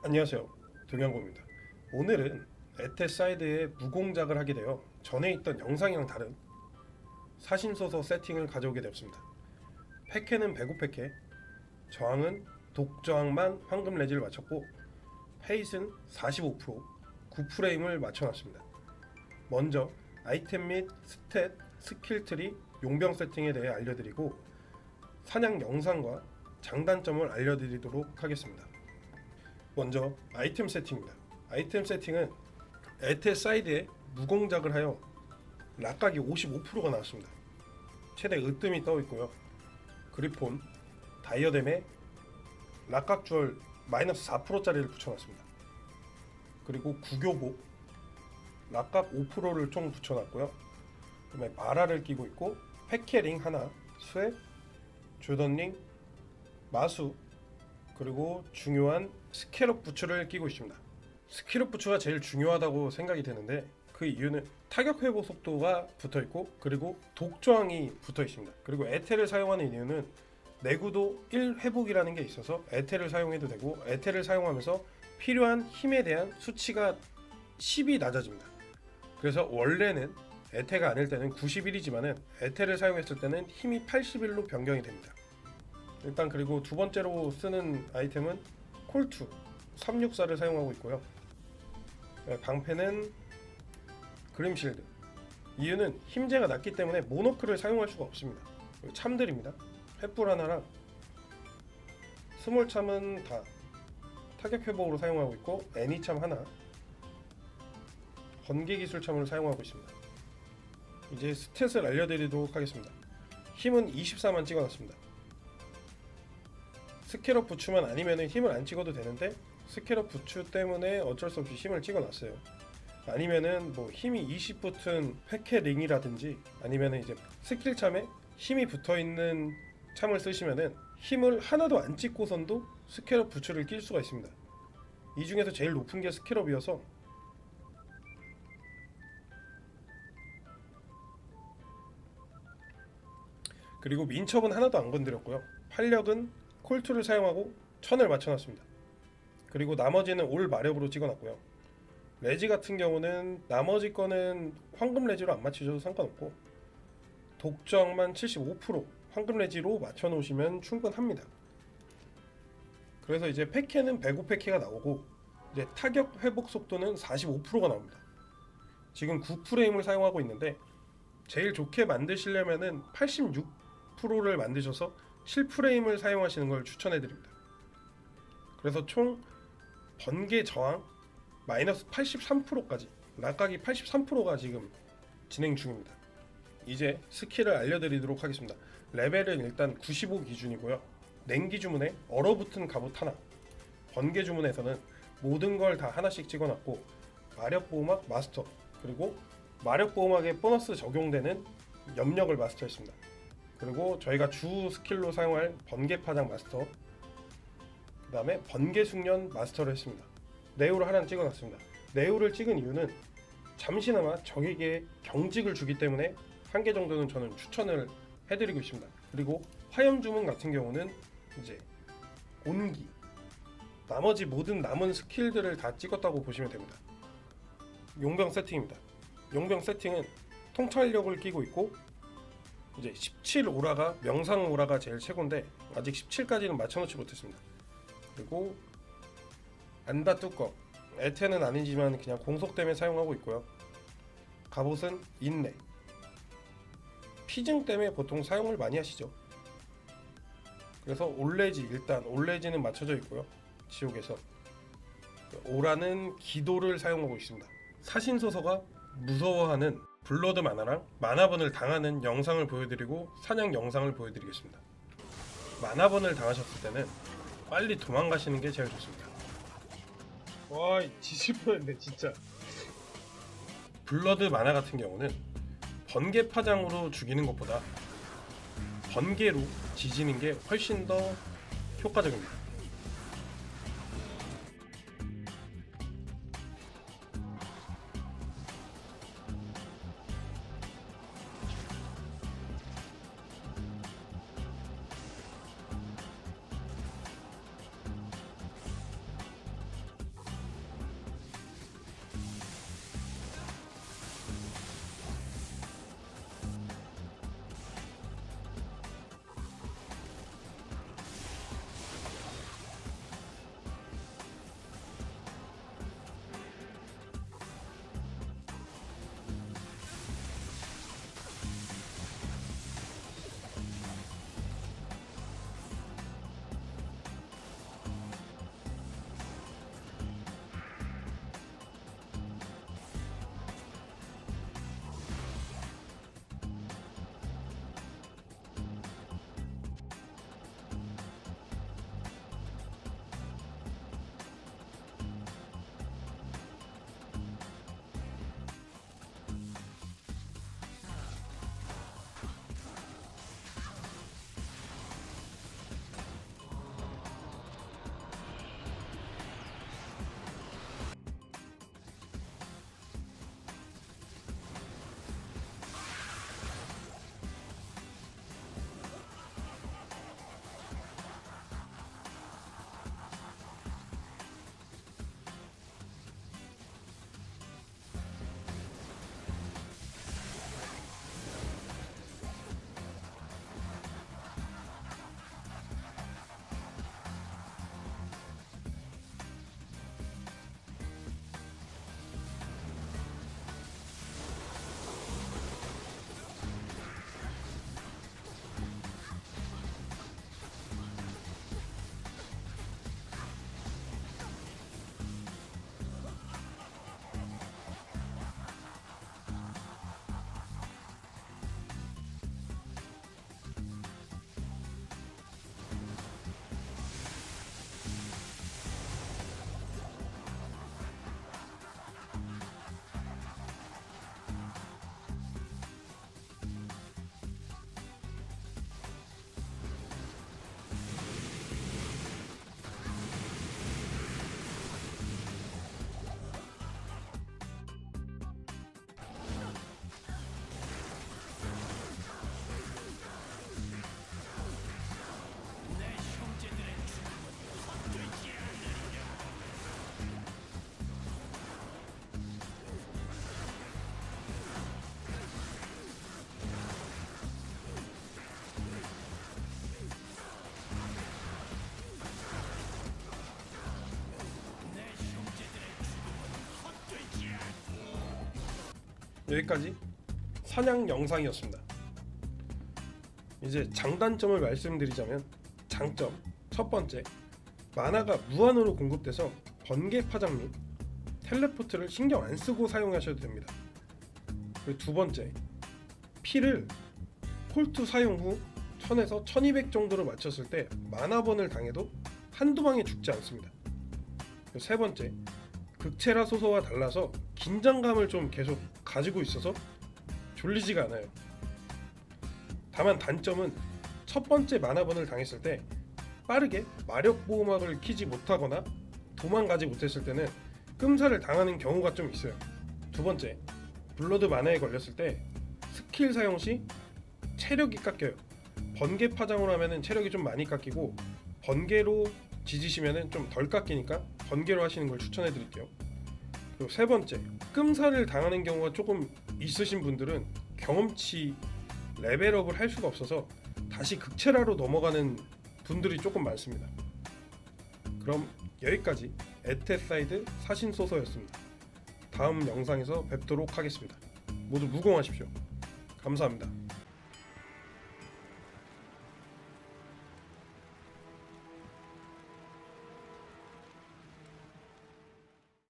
안녕하세요. 동양고입니다. 오늘은 에테사이드의 무공작을 하게 되어 전에 있던 영상이랑 다른 사신소서 세팅을 가져오게 되었습니다. 패캐는 배구 패캐, 저항은 독저항만 황금 레지를 맞췄고 페이스는 45%, 9프레임을 맞춰놨습니다. 먼저 아이템 및 스탯, 스킬 트리, 용병 세팅에 대해 알려드리고 사냥 영상과 장단점을 알려드리도록 하겠습니다. 먼저 아이템 세팅입니다. 아이템 세팅은 에테 사이드에 무공작을 하여 락각이 55%가 나왔습니다. 최대 으뜸이 떠 있고요. 그리폰, 다이어뎀에 락각 주얼 마이너스 4%짜리를 붙여놨습니다. 그리고 구교복 락각 5%를 총 붙여놨고요. 그다음에 마라를 끼고 있고 패케링 하나, 스웩, 조던링, 마수 그리고 중요한 스캐럽 부츠를 끼고 있습니다. 스캐럽 부츠가 제일 중요하다고 생각이 되는데 그 이유는 타격 회복 속도가 붙어 있고 그리고 독저항이 붙어 있습니다. 그리고 에테를 사용하는 이유는 내구도 1 회복이라는 게 있어서 에테를 사용해도 되고 에테를 사용하면서 필요한 힘에 대한 수치가 10이 낮아집니다. 그래서 원래는 에테가 아닐 때는 91이지만은 에테를 사용했을 때는 힘이 81로 변경이 됩니다. 일단 그리고 두 번째로 쓰는 아이템은 콜투 364를 사용하고 있고요. 네, 방패는 그림실드. 이유는 힘재가 낮기 때문에 모노크를 사용할 수가 없습니다. 참들입니다. 횃불 하나랑 스몰 참은 다 타격 회복으로 사용하고 있고 애니 참 하나, 번개 기술 참을 사용하고 있습니다. 이제 스탯을 알려드리도록 하겠습니다. 힘은 24만 찍어놨습니다. 스캐럽 부츠만 아니면 힘을 안 찍어도 되는데 스캐럽 부츠 때문에 어쩔 수 없이 힘을 찍어놨어요. 아니면은 뭐 힘이 20 붙은 패캐 링이라든지 아니면은 이제 스킬 참에 힘이 붙어 있는 참을 쓰시면은 힘을 하나도 안 찍고선도 스캐럽 부츠를 낄 수가 있습니다. 이 중에서 제일 높은 게 스캐럽이어서 그리고 민첩은 하나도 안 건드렸고요. 활력은 콜투를 사용하고 천을 맞춰놨습니다. 그리고 나머지는 올 마력으로 찍어놨고요. 레지 같은 경우는 나머지 거는 황금 레지로 안 맞추셔도 상관없고 독정만 75% 황금 레지로 맞춰 놓으시면 충분합니다. 그래서 이제 패캐는 105 패캐가 나오고 이제 타격 회복 속도는 45%가 나옵니다. 지금 9프레임을 사용하고 있는데 제일 좋게 만드시려면은 86%를 만드셔서 7프레임을 사용하시는 걸 추천해 드립니다. 그래서 총 번개 저항 마이너스 83%까지 낙각이 83%가 지금 진행 중입니다. 이제 스킬을 알려드리도록 하겠습니다. 레벨은 일단 95 기준이고요. 냉기 주문에 얼어붙은 갑옷 하나, 번개 주문에서는 모든 걸 다 하나씩 찍어놨고 마력 보호막 마스터 그리고 마력 보호막에 보너스 적용되는 염력을 마스터했습니다. 그리고 저희가 주 스킬로 사용할 번개 파장 마스터 그 다음에 번개 숙련 마스터를 했습니다. 네오를 하나 찍어놨습니다. 네오를 찍은 이유는 잠시나마 적에게 경직을 주기 때문에 한 개 정도는 저는 추천을 해드리고 있습니다. 그리고 화염 주문 같은 경우는 이제 온기 나머지 모든 남은 스킬들을 다 찍었다고 보시면 됩니다. 용병 세팅입니다. 용병 세팅은 통찰력을 끼고 있고 이제 17 오라가 명상 오라가 제일 최고인데 아직 17까지는 맞춰놓지 못했습니다. 그리고 안다 뚜껑 에테는 아니지만 그냥 공속 때문에 사용하고 있고요. 갑옷은 인내 피증 때문에 보통 사용을 많이 하시죠. 그래서 올레지 일단 올레지는 맞춰져 있고요. 지옥에서 오라는 기도를 사용하고 있습니다. 사신소서가 무서워하는 블러드 만화랑 만화번을 당하는 영상을 보여드리고 사냥 영상을 보여드리겠습니다. 만화번을 당하셨을 때는 빨리 도망가시는 게 제일 좋습니다. 와, 지질 뻔했네 진짜. 블러드 만화 같은 경우는 번개 파장으로 죽이는 것보다 번개로 지지는 게 훨씬 더 효과적입니다. 여기까지 사냥 영상이었습니다. 이제 장단점을 말씀드리자면 장점 첫 번째 만화가 무한으로 공급돼서 번개 파장 및 텔레포트를 신경 안 쓰고 사용하셔도 됩니다. 그리고 두 번째 피를 콜투 사용 후 1000에서 1200 정도로 맞췄을 때 만화번을 당해도 한두 방에 죽지 않습니다. 세 번째 극체라 소서와 달라서 긴장감을 좀 계속 가지고 있어서 졸리지가 않아요. 다만 단점은 첫 번째 만화번을 당했을 때 빠르게 마력 보호막을 키지 못하거나 도망가지 못했을 때는 끔사를 당하는 경우가 좀 있어요. 두 번째, 블러드 만화에 걸렸을 때 스킬 사용 시 체력이 깎여요. 번개 파장으로 하면은 체력이 좀 많이 깎이고 번개로 지지시면은 좀 덜 깎이니까 번개로 하시는 걸 추천해 드릴게요. 그리고 세 번째, 끔사를 당하는 경우가 조금 있으신 분들은 경험치 레벨업을 할 수가 없어서 다시 극체라로 넘어가는 분들이 조금 많습니다. 그럼 여기까지 에테사이드 사신 소서였습니다. 다음 영상에서 뵙도록 하겠습니다. 모두 무공하십시오. 감사합니다.